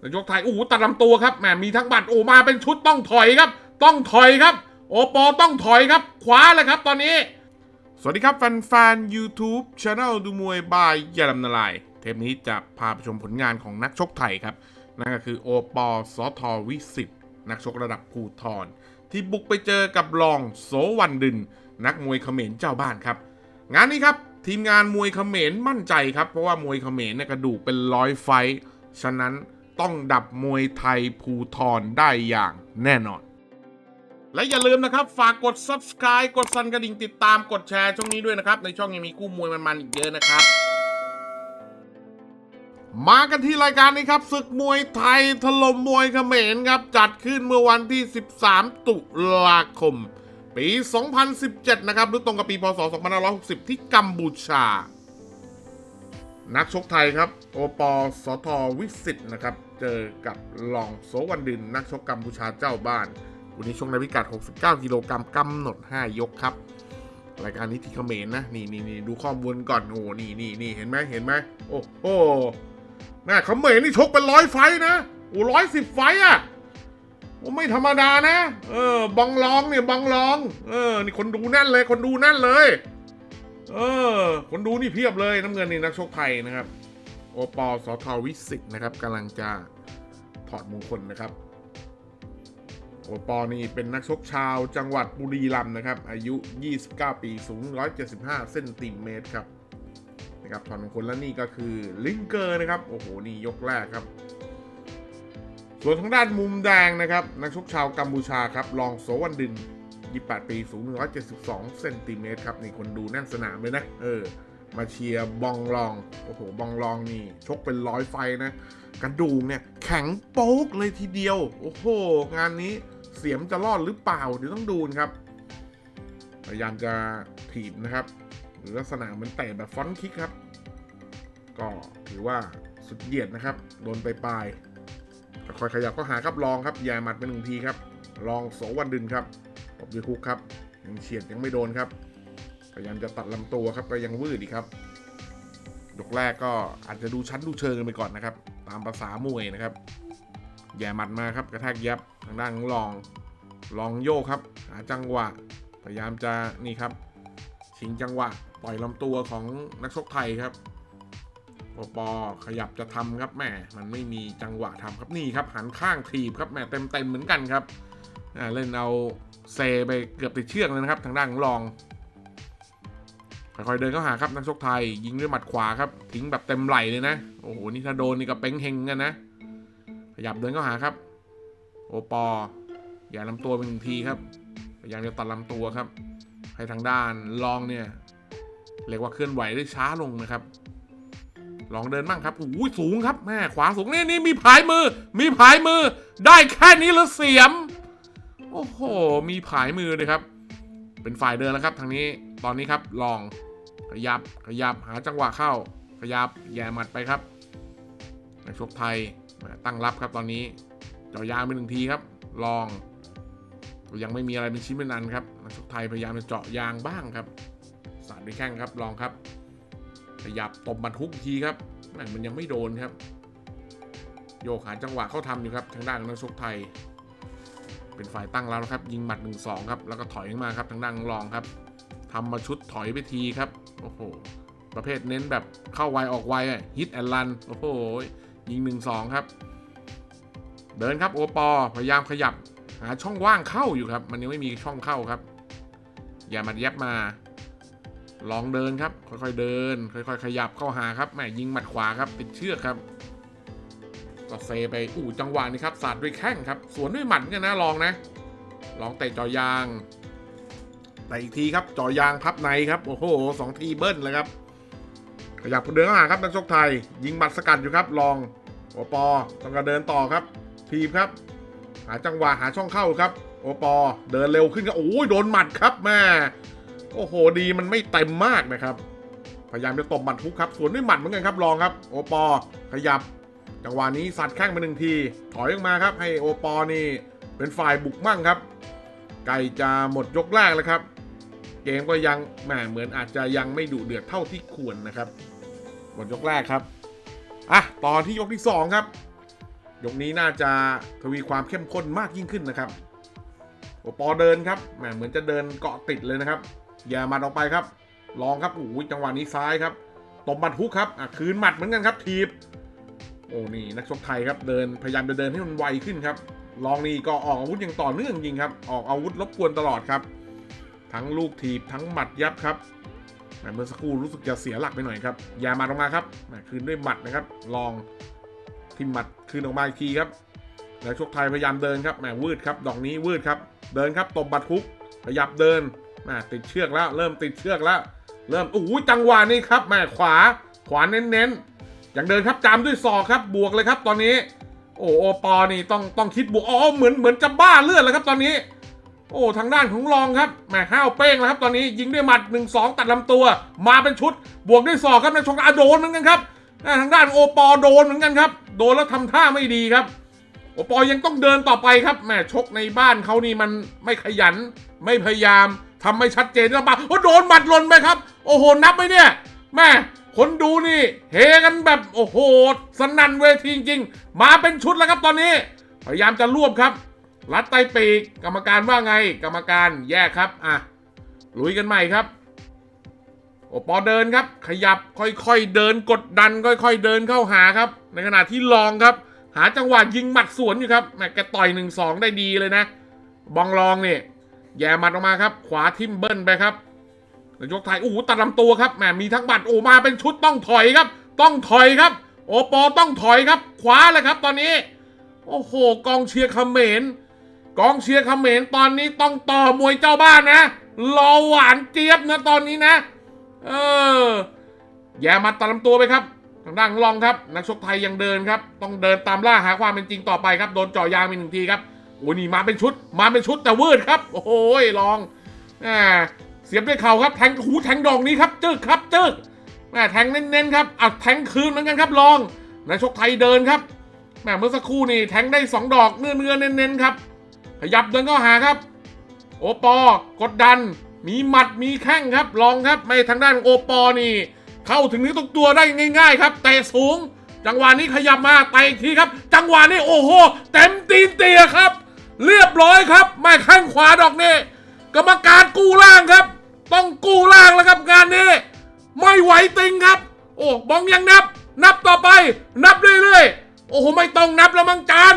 แล้วยกไทยโอ้โหตัดลำตัวครับแหมมีทั้งบัตรโอ้มาเป็นชุดต้องถอยครับ ต้องถอยครับ โอปอต้องถอยครับขวาเลยครับตอนนี้ สวัสดีครับแฟนๆ YouTube Channel ดูมวยบายยาลำนาลาย เทปนี้จะพาไปชมผลงานของนักชกไทยครับ นั่นก็คือโอปอสอทอวิสิตนักชกระดับภูทรที่บุกไปเจอกับรองโสวันดึนนักมวยเขมรเจ้าบ้านครับ งานนี้ครับทีมงานมวยเขมรมั่นใจครับ เพราะว่ามวยเขมรเนี่ยกระดูกเป็นร้อยไฟฉะนั้น ต้องดับมวยไทยภูทรได้อย่างแน่นอน และอย่าลืมนะครับ ฝากกด subscribe กดสั่นกระดิ่งติดตามกดแชร์ช่องนี้ด้วยนะครับ ในช่องยังมีคู่มวยมันๆอีกเยอะนะครับ มากันที่รายการนี้ครับศึกมวยไทยถล่มมวยเขมรครับ จัดขึ้นเมื่อวันที่ 13 ตุลาคม ปี 2017 นะครับหรือตรงกับปีพศ 2560 ที่กัมพูชานักชกไทยครับ โอปอสทวิสิตนะครับ เจอกับลองโสวันดินนักชกกัมพูชาเจ้าบ้าน วันนี้ชกในพิกัด 69 กิโลกรัมกำหนด 5 ยกครับ รายการนี้ที่เขมรนะนี่นี่นี่ดูข้อมูลก่อน โอ้นี่นี่นี่เห็นไหมเห็นไหมโอ้โหแม่เขมรนี่ชกเป็นร้อยไฟนะโอ้ร้อยสิบไฟอะโอ้ไม่ธรรมดานะ เออบังลองเนี่ยบังลอง เออ นี่คนดูแน่นเลย คนดูแน่นเลย เออ คนดูนี่เพียบเลยน้ำเงินนี่นักชกไทยนะครับ โอปอสอทอวิสิตนะครับกำลังจะถอดมงคลนะครับ โอปอนี่เป็นนักชกชาวจังหวัดบุรีรัมย์นะครับ อายุ 29 ปีสูง 175 เซนติเมตรครับนะครับถอดมงคลแล้วนี่ก็คือลิงเกอร์นะครับ โอ้โห นี่ยกแรกครับ ส่วนทางด้านมุมแดงนะครับ นักชกชาวกัมพูชาครับรองโสวันดิน 28 ปีสูง 172 เซนติเมตรครับ นี่คนดูแน่นสนามเลยนะ เออ มาเชียร์บองลอง โอ้โห บองลองนี่ ชกเป็นร้อยไฟนะ กระดูกเนี่ย แข็งโป๊กเลยทีเดียว โอ้โห งานนี้เสียมจะรอดหรือเปล่า เดี๋ยวต้องดูนะครับ พยายามจะถีบนะครับ หรือลักษณะเหมือนเตะแบบฟอนต์คิกครับ ก็ถือว่าสุดเหยียดนะครับ โดนไปปลายคอยขยับก็หาครับลองครับย่หมัดไปหนึ่งทีครับ ลองโสวันดินครับตบด้วยคุกครับยังเฉียดยังไม่โดนครับ พยายามจะตัดลำตัวครับก็ยังวืดอีกครับ ยกแรกก็อาจจะดูชั้นดูเชิงกันไปก่อนนะครับ ตามภาษามวยนะครับ แย่หมัดมาครับกระแทกยับทางด้านของลอง ลองโยกครับ หาจังหวะ พยายามจะนี่ครับ ชิงจังหวะปล่อยลำตัวของนักชกไทยครับปอปขยับจะทำครับแม่มันไม่มีจังหวะทำครับนี่ครับ หันข้างถีบครับแม่เต็มเต็มเหมือนกันครับอ่าเล่นเอาเซไปเกือบติดเชือกเลยนะครับ ทางด้านของลอง ค่อยๆเดินเข้าหาครับนักชกไทย ยิงด้วยหมัดขวาครับ ทิ้งแบบเต็มไหลเลยนะ โอ้โห นี่ถ้าโดนนี่ก็เป้งเฮงกันนะ ขยับเดินเข้าหาครับ โอปออย่าลำตัวเป็นทีครับพยายามจะตัดลำตัวครับ ให้ทางด้านลองเนี่ยเรียกว่าเคลื่อนไหวได้ช้าลงนะครับ ลองเดินบ้างครับอู้สูงครับแม่ขวาสูงนี่นี่มีผายมือ มีผายมือ ได้แค่นี้แล้วเสียม โอ้โห มีผายมือเลยครับ เป็นฝ่ายเดินแล้วครับทางนี้ ตอนนี้ครับลอง ขยับขยับหาจังหวะเข้า ขยับแย่หมัดไปครับนักชกไทยตั้งรับครับตอนนี้เจาะยางไปหนึ่งทีครับ ลอง ยังไม่มีอะไรเป็นชิ้นเป็นอันครับนักชกไทยพยายามจะเจาะยางบ้างครับสาดด้วยแข้งครับลองครับ ขยับตบบันทุกทีครับม่งมันยังไม่โดนครับ โยกหาจังหวะเข้าทำอยู่ครับทางด้านนักชกไทย เป็นฝ่ายตั้งแล้วครับ ยิงหมัด1นสองครับแล้วก็ถอยขึ้นมาครับทางด้านลองครับ ทำมาชุดถอยไปทีครับ โอ้โห ประเภทเน้นแบบเข้าไวออกไวอะฮิตแอนลัน โอ้โห ยิง1นสองครับ เดินครับโอปอพยายามขยับ หาช่องว่างเข้าอยู่ครับ มันยังไม่มีช่องเข้าครับ อย่ามาแยบมา ลองเดินครับ ค่อยๆเดิน ค่อยๆ ขยับเข้าหาครับแหมยิงหมัดขวาครับ ติดเชือกครับก็เซไปอู้จังหวะนี้ครับสาดด้วยแข้งครับ สวนด้วยหมัดเนกันนะลองนะ ลองเตะจอยาง แต่อีกทีครับจ่อยางพับในครับ โอ้โหสองทีเบิ้ลเลยครับขยับเดินเข้าหาครับนักชกไทย ยิงหมัดสกัดอยู่ครับ ลองโอปอต้องการเดินต่อครับ ทีบครับ หาจังหวะหาช่องเข้าครับ โอปอเดินเร็วขึ้นครับโอ้ยโดนหมัดครับแม่โอ้โหดีมันไม่เต็มมากนะครับ พยายามจะตบหมัดทุกครับสวนด้วยหมัดเหมือนกันครับลองครับ โอปอขยับ จังหวะนี้สัดแข้งไปหนึ่งที ถอยออกมาครับ ให้โอปอนี่เป็นฝ่ายบุกมั่งครับ ไก่จะหมดยกแรกแล้วครับ เกมก็ยังแหมเหมือนอาจจะยังไม่ดุเดือดเท่าที่ควรนะครับหมดยกแรกครับอะต่อที่ยกที่สองครับ ยกนี้น่าจะทวีความเข้มข้นมากยิ่งขึ้นนะครับโอปอเดินครับแหมเหมือนจะเดินเกาะติดเลยนะครับ อย่ามัดออกไปครับ ลองครับโอ้ยจังหวะนี้ซ้ายครับตบหมัดฮุกครับอะคืนหมัดเหมือนกันครับทีบโอ้นี่นักชกไทยครับเดินพยายามจะเดินให้มันไวขึ้นครับ ลองนี่ก็ออกอาวุธอย่างต่อเนื่องจริงครับ ออกอาวุธรบกวนตลอดครับ ทั้งลูกถีบทั้งหมัดยับครับแหมเมื่อสักครู่รู้สึกจะเสียหลักไปหน่อยครับอย่ามาออกมาครับแหมคืนด้วยหมัดนะครับ ลองทิมหมัดคืนออกมาอีกทีครับ แล้วชกไทยพยายามเดินครับแหมวืดครับดอกนี้วืดครับ เดินครับตบบัดคุกขยับเดินแหมติดเชือกแล้ว เริ่มติดเชือกแล้ว เริ่มโอ้โหจังหวะนี้ครับแหมขวาขวาเน้นๆอย่างเดินครับจามด้วยศอกครับบวกเลยครับ ตอนนี้ โอ้โอปอนี่ต้องต้องคิดบวกอ๋อเหมือนเหมือนจะบ้าเลือดแล้วครับตอนนี้ โอ้ทางด้านของรองครับแหมห้าวเป้งแล้วครับตอนนี้ยิงด้วยหมัด1นสตัดลำตัว มาเป็นชุด บวกด้วยศอกครับในชกอาโดนเหมือนกันครับทางด้านโอปอโดนเหมือนกันครับ โดนแล้วทำท่าไม่ดีครับ โอปอยังต้องเดินต่อไปครับแหมชกในบ้านเขานี่มันไม่ขยัน ไม่พยายามทำไม่ชัดเจนแล้วมาโอ้โดนหมัดหล่นไปครับ โอ้โหนับไหมเนี่ยแม่คนดูนี่เฮกันแบบโอ้โหสนั่นเวทีจริง มาเป็นชุดแล้วครับตอนนี้ พยายามจะรวบครับ รัดไตปีกกรรมการว่าไง กรรมการแยกครับอะลุยกันใหม่ครับ โอปอเดินครับ ขยับค่อยๆเดินกดดัน ค่อย ๆ เดินเข้าหาครับ ในขณะที่ลองครับ หาจังหวะยิงหมัดสวนอยู่ครับแหมแกต่อยหนึ่งสองได้ดีเลยนะ บองลองเนี่ยแย่หมัดออกมาครับ ขวาทิมเบิ้ลไปครับแล้วยกไทยโอ้โหตัดลำตัวครับแหมมีทั้งหมัดโอ้มาเป็นชุดต้องถอยครับ ต้องถอยครับ โอปอต้องถอยครับ ขวาเลยครับ ตอนนี้ โอ้โห กองเชียร์เขมร กองเชียร์เขมรตอนนี้ต้องต่อมวยเจ้าบ้านนะรอหวานเจี๊ยบนะตอนนี้นะ เออแย่มาตัดลำตัวไปครับ ทางด้านลองครับ นักชกไทยยังเดินครับ ต้องเดินตามล่าหาความเป็นจริงต่อไปครับ โดนเจ่อยางไปหนึ่งทีครับโอ้ยนี่มาเป็นชุด มาเป็นชุดแต่วืดครับ โอ้โหลองอ่าเสียบด้วยเข่าครับ แทงหูแทงดอกนี้ครับจึกครับจึกแม่แทงเน้นๆครับอะแทงคืนเหมือนกันครับลองนักชกไทยเดินครับแม่เมื่อสักครู่นี่แทงได้สองดอกเนื้อเนื้อๆเน้นๆครับ ยับเดินเข้าหาครับ โอปอกดดัน มีหมัดมีแข้งครับลองครับไม่ทางด้านโอปอนี่ เข้าถึงนี้ตรงตัวได้ง่าย ๆ ครับเตะสูง จังหวะนี้ขยับมาเตะอีกทีครับ จังหวะนี้โอ้โหเต็มตีนเตียครับ เรียบร้อยครับไม่แข้งขวาดอกนี้กรรมการกู้ล่างครับ ต้องกู้ล่างแล้วครับงานนี้ไม่ไหวติงครับ โอ้บองยังนับ นับต่อไป นับเรื่อยๆโอ้โหไม่ต้องนับแล้วมังจาน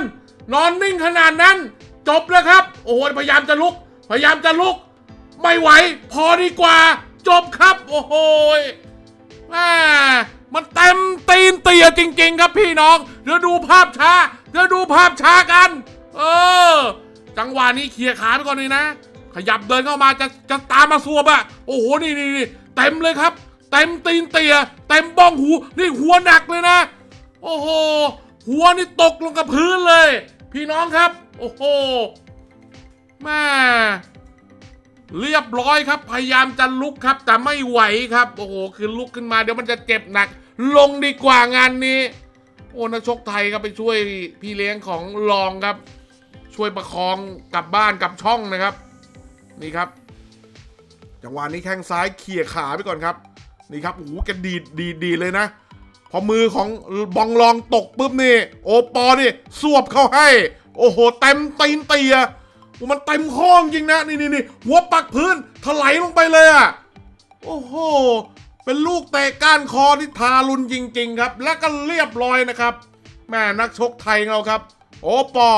นอนนิ่งขนาดนั้น จบแล้วครับ โอ้โหพยายามจะลุก พยายามจะลุก ไม่ไหว พอดีกว่า จบครับ โอ้โหม่มันเต็มตีนเตียจริง ๆ ครับพี่น้อง เดี๋ยวดูภาพช้า เดี๋ยวดูภาพช้ากัน เออ จังหวะนี้เคลียร์ขาไปก่อนเลยนะ ขยับเดินเข้ามาจะจะตามมาสวบอะโอ้โห นี่นี่นี่เต็มเลยครับ เต็มตีนเตียเต็มบ้องหู นี่หัวหนักเลยนะ โอ้โห หัวนี่ตกลงกับพื้นเลย พี่น้องครับ โอ้โหแม่เรียบร้อยครับ พยายามจะลุกครับ แต่ไม่ไหวครับ โอ้โห คือลุกขึ้นมาเดี๋ยวมันจะเจ็บหนัก ลงดีกว่างานนี้ โอ้นักชกไทยครับไปช่วยพี่เลี้ยงของรองครับ ช่วยประคองกลับบ้านกลับช่องนะครับ นี่ครับ จังหวะนี้แข้งซ้ายเขี่ยขาไปก่อนครับ นี่ครับโอ้โหแกดีดดีดดีดเลยนะ พอมือของบองลองตกปุ๊บนี่ โอปอนี่สวบเข้าให้ โอ้โหเต็มตีนเตียมันเต็มข้องจริงนะนี่นี่นี่หัวปักพื้นถลายลงไปเลยอะโอ้โหเป็นลูกเตะก้านคอที่ทารุณจริง ๆ ครับ และก็เรียบร้อยนะครับแม่นักชกไทยเราครับ โอปอ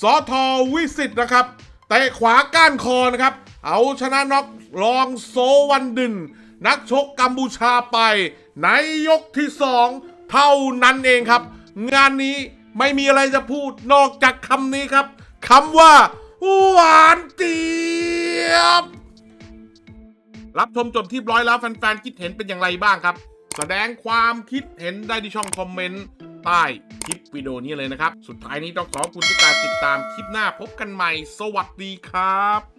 สอทอวิสิตนะครับเตะขวาก้านคอนะครับ เอาชนะน็อกรองโซวันดิน นักชกกัมพูชาไป ในยกที่สองเท่านั้นเองครับ งานนี้ ไม่มีอะไรจะพูดนอกจากคำนี้ครับคำว่า หวานเจี๊ยบ รับชมจบที่ร้อยแล้วแฟนๆ คิดเห็นเป็นอย่างไรบ้างครับ แสดงความคิดเห็นได้ที่ช่องคอมเมนต์ใต้คลิปวิดีโอนี้เลยนะครับ สุดท้ายนี้ต้องขอบคุณทุกการติดตามคลิปหน้าพบกันใหม่ สวัสดีครับ